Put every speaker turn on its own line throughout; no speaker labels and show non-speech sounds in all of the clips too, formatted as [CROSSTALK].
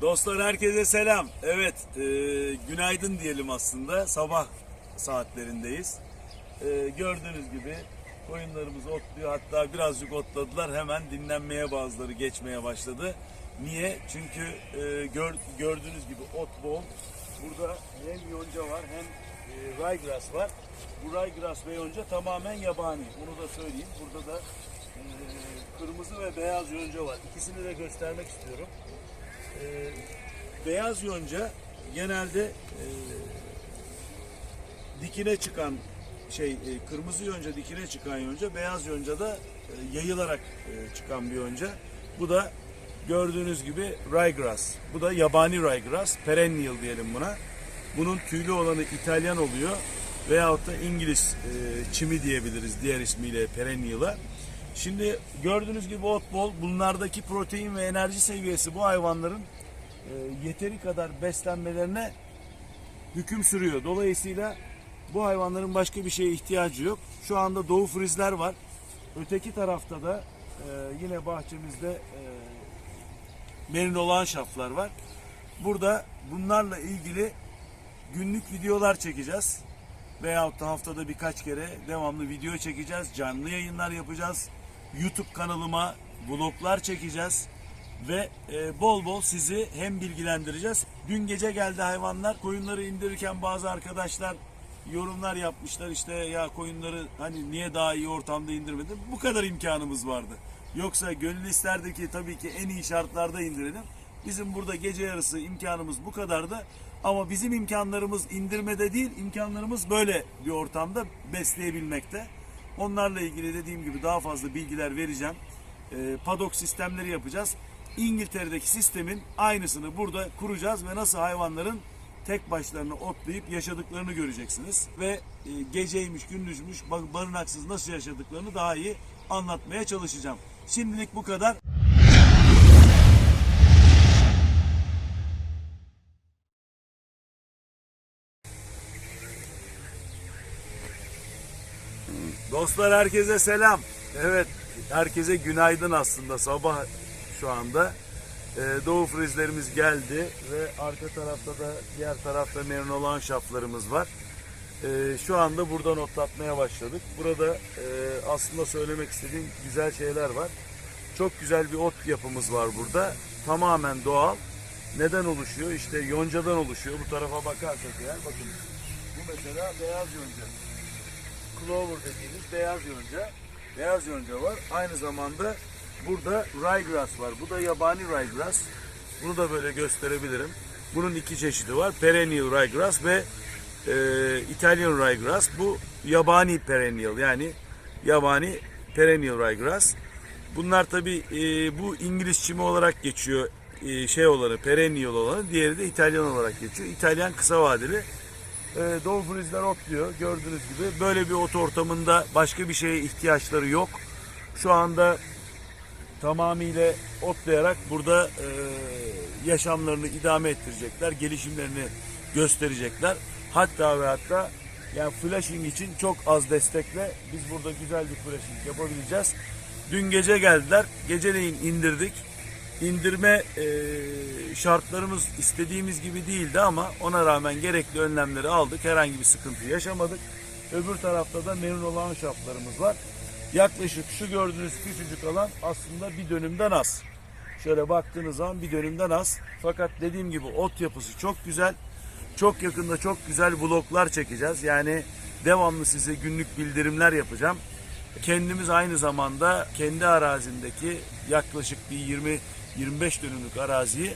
Dostlar herkese selam. Evet, e, günaydın diyelim aslında. Sabah saatlerindeyiz. E, gördüğünüz gibi koyunlarımız otluyor. Hatta birazcık otladılar. Hemen dinlenmeye bazıları geçmeye başladı. Niye? Çünkü e, gör, gördüğünüz gibi ot bol. Burada hem yonca var hem e, ryegrass var. Bu ryegrass ve yonca tamamen yabani. Bunu da söyleyeyim. Burada da e, kırmızı ve beyaz yonca var. İkisini de göstermek istiyorum. Ee, beyaz yonca genelde e, dikine çıkan şey e, kırmızı yonca dikine çıkan yonca beyaz yonca da e, yayılarak e, çıkan bir yonca. Bu da gördüğünüz gibi ryegrass. Bu da yabani ryegrass. Perennial diyelim buna. Bunun tüylü olanı İtalyan oluyor veyahut da İngiliz e, çimi diyebiliriz diğer ismiyle perennial'a. Şimdi gördüğünüz gibi ot bol. Bunlardaki protein ve enerji seviyesi bu hayvanların e, yeteri kadar beslenmelerine hüküm sürüyor. Dolayısıyla bu hayvanların başka bir şeye ihtiyacı yok. Şu anda doğu frizler var. Öteki tarafta da e, yine bahçemizde e, merinolan şaflar var. Burada bunlarla ilgili günlük videolar çekeceğiz. Veyahut da haftada birkaç kere devamlı video çekeceğiz. Canlı yayınlar yapacağız. YouTube kanalıma vloglar çekeceğiz. Ve e, bol bol sizi hem bilgilendireceğiz. Dün gece geldi hayvanlar. Koyunları indirirken bazı arkadaşlar yorumlar yapmışlar. İşte ya koyunları hani niye daha iyi ortamda indirmedin? Bu kadar imkanımız vardı. Yoksa gönül isterdi ki tabii ki en iyi şartlarda indirelim. Bizim burada gece yarısı imkanımız bu kadardı. Ama bizim imkanlarımız indirmede değil, imkanlarımız böyle bir ortamda besleyebilmekte. Onlarla ilgili dediğim gibi daha fazla bilgiler vereceğim. E, padok sistemleri yapacağız. İngiltere'deki sistemin aynısını burada kuracağız ve nasıl hayvanların tek başlarına otlayıp yaşadıklarını göreceksiniz. Ve e, geceymiş, gündüzmüş, ba- barınaksız nasıl yaşadıklarını daha iyi anlatmaya çalışacağım. Şimdilik bu kadar. Dostlar herkese selam. Evet, herkese günaydın aslında sabah şu anda. Ee, Doğu frizlerimiz geldi ve arka tarafta da diğer tarafta memnun olan şaflarımız var. Ee, şu anda buradan otlatmaya başladık. Burada e, aslında söylemek istediğim güzel şeyler var. Çok güzel bir ot yapımız var burada. Tamamen doğal. Neden oluşuyor? İşte yoncadan oluşuyor. Bu tarafa bakarsak eğer bakın. Bu mesela beyaz yonca. Clover dediğimiz beyaz yonca. Beyaz yonca var. Aynı zamanda burada ryegrass var. Bu da yabani ryegrass. Bunu da böyle gösterebilirim. Bunun iki çeşidi var. Perennial ryegrass ve e, Italian ryegrass. Bu yabani perennial yani yabani perennial ryegrass. Bunlar tabi bu İngiliz çimi olarak geçiyor. E, şey olanı perennial olanı. Diğeri de İtalyan olarak geçiyor. İtalyan kısa vadeli. E, Doğu frizler otluyor gördüğünüz gibi. Böyle bir ot ortamında başka bir şeye ihtiyaçları yok. Şu anda tamamıyla otlayarak burada e, yaşamlarını idame ettirecekler. Gelişimlerini gösterecekler. Hatta ve hatta yani flashing için çok az destekle biz burada güzel bir flashing yapabileceğiz. Dün gece geldiler. Geceleyin indirdik. İndirme e, şartlarımız istediğimiz gibi değildi ama ona rağmen gerekli önlemleri aldık. Herhangi bir sıkıntı yaşamadık. Öbür tarafta da memnun olan şaflarımız var. Yaklaşık şu gördüğünüz küçücük alan aslında bir dönümden az. Şöyle baktığınız zaman bir dönümden az. Fakat dediğim gibi ot yapısı çok güzel. Çok yakında çok güzel vloglar çekeceğiz. Yani devamlı size günlük bildirimler yapacağım. Kendimiz aynı zamanda kendi arazimdeki yaklaşık bir 20 25 dönümlük araziyi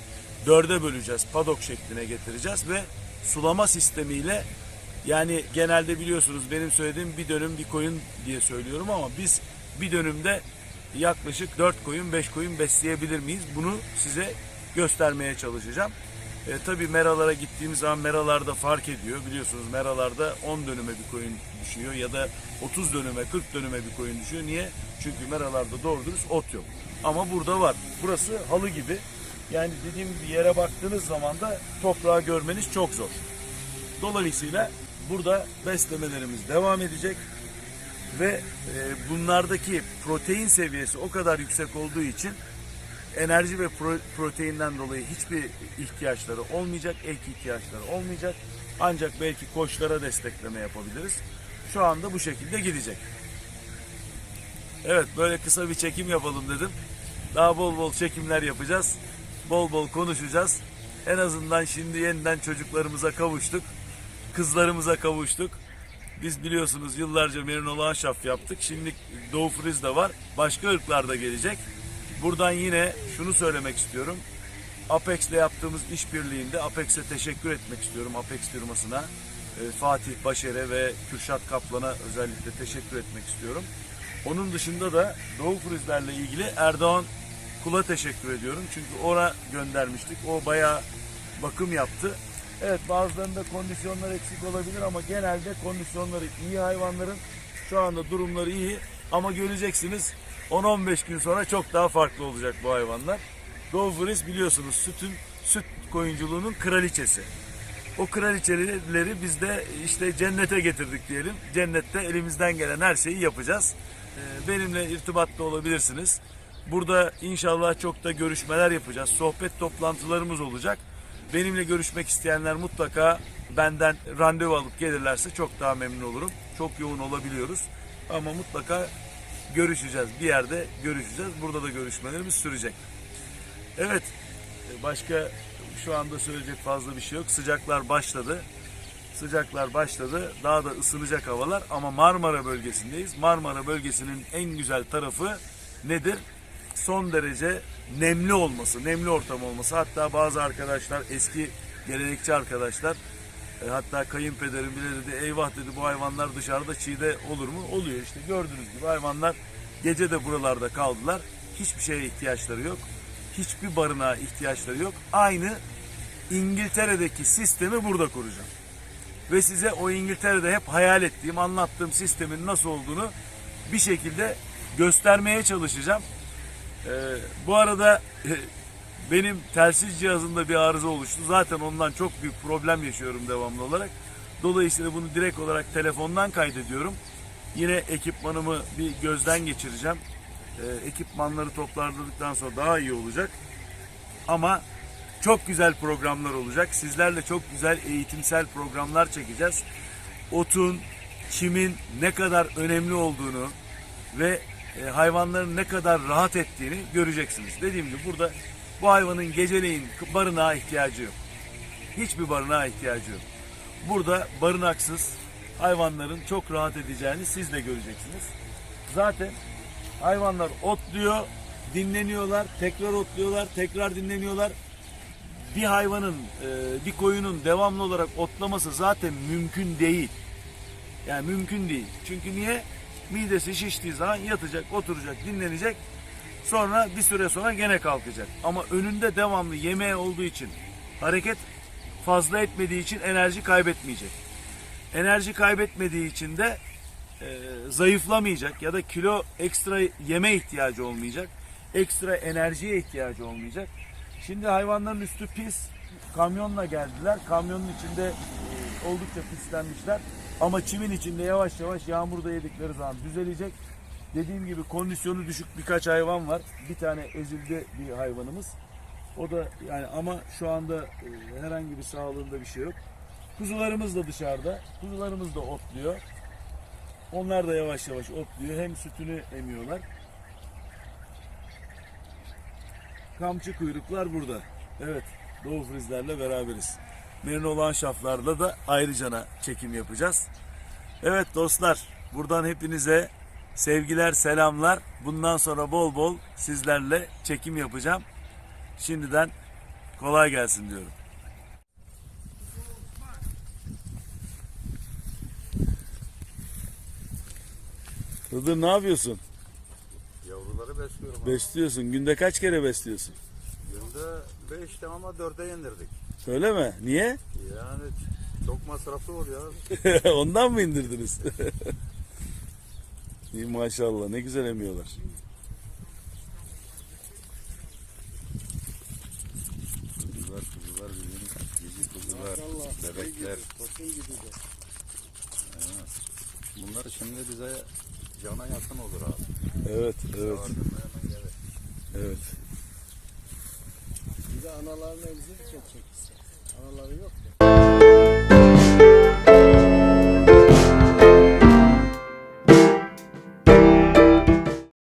dörde böleceğiz. Padok şekline getireceğiz ve sulama sistemiyle yani genelde biliyorsunuz benim söylediğim bir dönüm bir koyun diye söylüyorum ama biz bir dönümde yaklaşık 4 koyun 5 koyun besleyebilir miyiz? Bunu size göstermeye çalışacağım. E, tabii meralara gittiğimiz zaman meralarda fark ediyor. Biliyorsunuz meralarda 10 dönüme bir koyun düşüyor ya da 30 dönüme 40 dönüme bir koyun düşüyor. Niye? Çünkü meralarda doğru dürüst ot yok. Ama burada var. Burası halı gibi. Yani dediğim gibi yere baktığınız zaman da toprağı görmeniz çok zor. Dolayısıyla burada beslemelerimiz devam edecek ve e, bunlardaki protein seviyesi o kadar yüksek olduğu için enerji ve pro- proteinden dolayı hiçbir ihtiyaçları olmayacak, ek ihtiyaçları olmayacak. Ancak belki koçlara destekleme yapabiliriz. Şu anda bu şekilde gidecek. Evet böyle kısa bir çekim yapalım dedim. Daha bol bol çekimler yapacağız. Bol bol konuşacağız. En azından şimdi yeniden çocuklarımıza kavuştuk. Kızlarımıza kavuştuk. Biz biliyorsunuz yıllarca Merino Lanşaf yaptık. Şimdi Doğu Friz de var. Başka ırklar da gelecek. Buradan yine şunu söylemek istiyorum. Apex'le yaptığımız işbirliğinde Apex'e teşekkür etmek istiyorum. Apex firmasına. e, Fatih Başer'e ve Kürşat Kaplan'a özellikle teşekkür etmek istiyorum. Onun dışında da Doğu Frizlerle ilgili Erdoğan Kul'a teşekkür ediyorum. Çünkü ona göndermiştik. O bayağı bakım yaptı. Evet bazılarında kondisyonlar eksik olabilir ama genelde kondisyonları iyi hayvanların. Şu anda durumları iyi ama göreceksiniz 10-15 gün sonra çok daha farklı olacak bu hayvanlar. Friz biliyorsunuz sütün süt koyunculuğunun kraliçesi. O kraliçeleri biz de işte cennete getirdik diyelim. Cennette elimizden gelen her şeyi yapacağız. Ee, Benimle irtibatta olabilirsiniz. Burada inşallah çok da görüşmeler yapacağız. Sohbet toplantılarımız olacak. Benimle görüşmek isteyenler mutlaka benden randevu alıp gelirlerse çok daha memnun olurum. Çok yoğun olabiliyoruz. Ama mutlaka görüşeceğiz. Bir yerde görüşeceğiz. Burada da görüşmelerimiz sürecek. Evet. Başka şu anda söyleyecek fazla bir şey yok. Sıcaklar başladı. Sıcaklar başladı. Daha da ısınacak havalar ama Marmara bölgesindeyiz. Marmara bölgesinin en güzel tarafı nedir? Son derece nemli olması, nemli ortam olması. Hatta bazı arkadaşlar, eski gelenekçi arkadaşlar, e, hatta kayınpederim bile dedi, eyvah dedi bu hayvanlar dışarıda çiğde olur mu? Oluyor işte gördüğünüz gibi hayvanlar gece de buralarda kaldılar. Hiçbir şeye ihtiyaçları yok. Hiçbir barınağa ihtiyaçları yok. Aynı İngiltere'deki sistemi burada kuracağım ve size o İngiltere'de hep hayal ettiğim, anlattığım sistemin nasıl olduğunu bir şekilde göstermeye çalışacağım. Ee, bu arada [LAUGHS] benim telsiz cihazında bir arıza oluştu. Zaten ondan çok büyük problem yaşıyorum devamlı olarak. Dolayısıyla bunu direkt olarak telefondan kaydediyorum. Yine ekipmanımı bir gözden geçireceğim. Ee, ekipmanları toparladıktan sonra daha iyi olacak. Ama çok güzel programlar olacak. Sizlerle çok güzel eğitimsel programlar çekeceğiz. Otun, çimin ne kadar önemli olduğunu ve e, hayvanların ne kadar rahat ettiğini göreceksiniz. Dediğim gibi burada bu hayvanın geceleyin barınağa ihtiyacı yok. Hiçbir barınağa ihtiyacı yok. Burada barınaksız hayvanların çok rahat edeceğini siz de göreceksiniz. Zaten hayvanlar otluyor, dinleniyorlar, tekrar otluyorlar, tekrar dinleniyorlar bir hayvanın, e, bir koyunun devamlı olarak otlaması zaten mümkün değil. Yani mümkün değil. Çünkü niye? Midesi şiştiği zaman yatacak, oturacak, dinlenecek. Sonra bir süre sonra gene kalkacak. Ama önünde devamlı yemeği olduğu için, hareket fazla etmediği için enerji kaybetmeyecek. Enerji kaybetmediği için de e, zayıflamayacak ya da kilo ekstra yeme ihtiyacı olmayacak. Ekstra enerjiye ihtiyacı olmayacak. Şimdi hayvanların üstü pis. Kamyonla geldiler. Kamyonun içinde oldukça pislenmişler. Ama çimin içinde yavaş yavaş yağmurda yedikleri zaman düzelecek. Dediğim gibi kondisyonu düşük birkaç hayvan var. Bir tane ezildi bir hayvanımız. O da yani ama şu anda e, herhangi bir sağlığında bir şey yok. Kuzularımız da dışarıda. Kuzularımız da otluyor. Onlar da yavaş yavaş otluyor. Hem sütünü emiyorlar. Kamçı kuyruklar burada. Evet, Doğu Frizlerle beraberiz. Merino olan şaflarla da ayrıcana çekim yapacağız. Evet dostlar, buradan hepinize sevgiler, selamlar. Bundan sonra bol bol sizlerle çekim yapacağım. Şimdiden kolay gelsin diyorum. Hıdır ne yapıyorsun?
Yavruları besliyorum. abi.
Besliyorsun. Günde kaç kere besliyorsun?
Günde 5'te ama 4'e indirdik.
Öyle mi? Niye?
Yani çok masraflı oluyor [LAUGHS] abi.
Ondan mı indirdiniz? [LAUGHS] İyi maşallah ne güzel emiyorlar.
Kuzular kuzular bizim cici kuzular, bebekler. Evet. Bunlar şimdi bize cana yakın olur abi.
Evet, evet, evet.
Bir de analarını emzirken çek ister. Anaları yok.